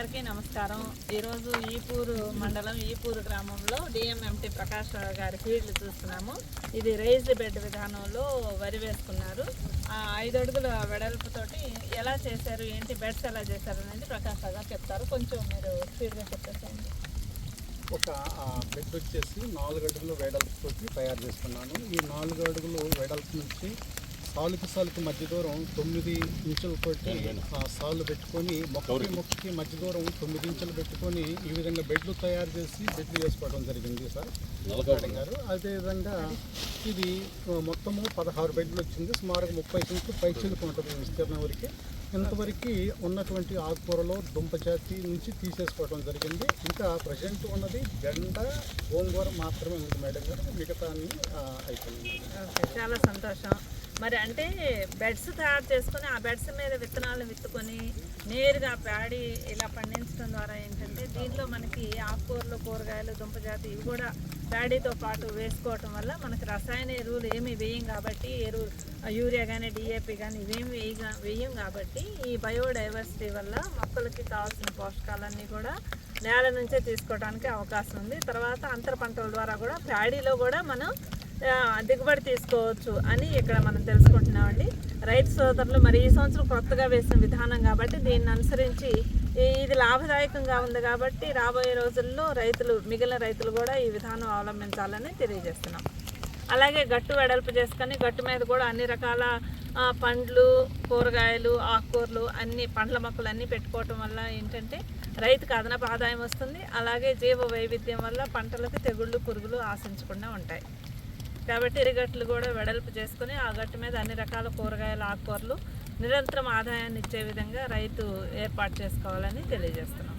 అందరికీ నమస్కారం. ఈరోజు ఈపూరు మండలం ఈపూరు గ్రామంలో డిఎంఎంటి ప్రకాష్ గారి ఫీల్డ్ చూస్తున్నాము. ఇది రైజ్డ్ బెడ్ విధానంలో వరి వేసుకున్నారు. ఆ ఐదు అడుగుల వెడల్పుతోటి ఎలా చేశారు ఏంటి బెడ్స్ ఎలా చేశారు అనేది ప్రకాష్ గారు చెప్తారు. కొంచెం మీరు ఫీల్డ్గా చెప్పేసండి ఒక బెడ్ వచ్చేసి నాలుగు అడుగులు వెడల్పుతోటి తయారు చేసుకున్నాను ఈ నాలుగు అడుగులు వెడల్పు నుంచి సాలుకి సాలుకి మధ్య దూరం తొమ్మిది ఇంచులతోటి ఆ సాలు పెట్టుకొని మొక్కకి మొక్కకి మధ్య దూరం తొమ్మిది ఇంచులు పెట్టుకొని ఈ విధంగా బెడ్లు తయారు చేసి బెడ్లు చేసుకోవడం జరిగింది సార్. గారు. అదేవిధంగా ఇది మొత్తము పదహారు బెడ్లు వచ్చింది. సుమారుగా ముప్పై సెంట్లు పైచిలకు ఉంటుంది విస్తీర్ణం వరకు. ఇంతవరకు ఉన్నటువంటి ఆకుకూరలో దుంప జాతి నుంచి తీసేసుకోవడం జరిగింది. ఇంకా ప్రజెంట్ ఉన్నది బెండ గోంగూర మాత్రమే ఉంది మేడం గారు. మిగతా అయిపోయింది. ఓకే చాలా సంతోషం. మరి అంటే బెడ్స్ తయారు చేసుకొని ఆ బెడ్స్ మీద విత్తనాలు విత్తుకొని నేరుగా ప్యాడి ఇలా పండించడం ద్వారా ఏంటంటే దీంట్లో మనకి ఆకుకూరలు కూరగాయలు దుంపజాతి ఇవి కూడా ప్యాడీతో పాటు వేసుకోవటం వల్ల మనకి రసాయన ఎరువులు ఏమి వేయం కాబట్టి ఎరువు యూరియా కానీ డిఏపి కానీ ఇవేమి వేయ వేయం కాబట్టి ఈ బయోడైవర్సిటీ వల్ల మొక్కలకి కావాల్సిన పోషకాలన్నీ కూడా నేల నుంచే తీసుకోవడానికి అవకాశం ఉంది. తర్వాత అంతర పంటల ద్వారా కూడా ప్యాడీలో కూడా మనం దిగుబడి తీసుకోవచ్చు అని ఇక్కడ మనం తెలుసుకుంటున్నామండి. రైతు సోదరులు మరి ఈ సంవత్సరం కొత్తగా వేసిన విధానం కాబట్టి దీన్ని అనుసరించి ఇది లాభదాయకంగా ఉంది కాబట్టి రాబోయే రోజుల్లో రైతులు మిగిలిన రైతులు కూడా ఈ విధానం అవలంబించాలని తెలియజేస్తున్నాం. అలాగే గట్టు వెడల్పు చేసుకొని గట్టు మీద కూడా అన్ని రకాల పండ్లు కూరగాయలు ఆకుకూరలు అన్ని పండ్ల మొక్కలు అన్నీ పెట్టుకోవటం వల్ల ఏంటంటే రైతుకు అదనపు ఆదాయం వస్తుంది. అలాగే జీవ వైవిధ్యం వల్ల పంటలకు తెగుళ్ళు పురుగులు ఆశించకుండా ఉంటాయి. కాబట్టి ఇరుగట్లు కూడా వెడల్పు చేసుకుని ఆ గట్టు మీద అన్ని రకాల కూరగాయలు ఆకుకూరలు నిరంతరం ఆదాయాన్ని ఇచ్చే విధంగా రైతు ఏర్పాటు చేసుకోవాలని తెలియజేస్తున్నాం.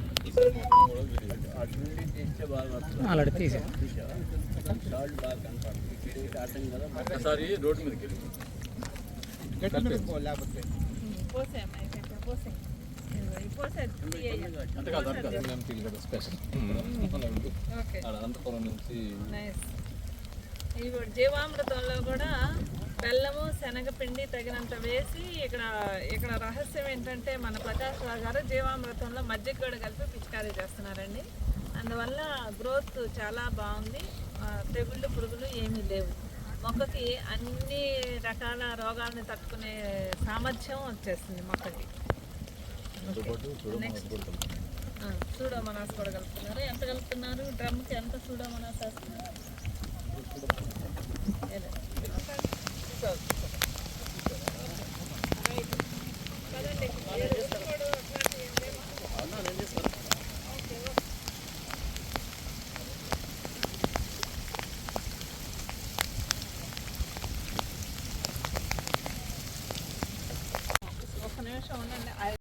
రోడ్డు మీదకి. అంటే కాదు స్పెషల్ ఓకే అనంతపురం నుంచి ఇప్పుడు జీవామృతంలో కూడా బెల్లము శనగపిండి తగినంత వేసి ఇక్కడ ఇక్కడ రహస్యం ఏంటంటే మన ప్రకాష్ రావు గారు జీవామృతంలో మజ్జిగ కూడా కలిపి పిచికారీ చేస్తున్నారండి. అందువల్ల గ్రోత్ చాలా బాగుంది. తెగుళ్ళు పురుగులు ఏమీ లేవు. మొక్కకి అన్ని రకాల రోగాలను తట్టుకునే సామర్థ్యం వచ్చేస్తుంది మొక్కకి. నెక్స్ట్ సూడోమనాస్ కూడా కలుపుతున్నారు. ఎంత కలుపుతున్నారు? డ్రమ్కి ఎంత సూడోమనాస్ వేస్తున్నారు? నిమిషం ఉండండి.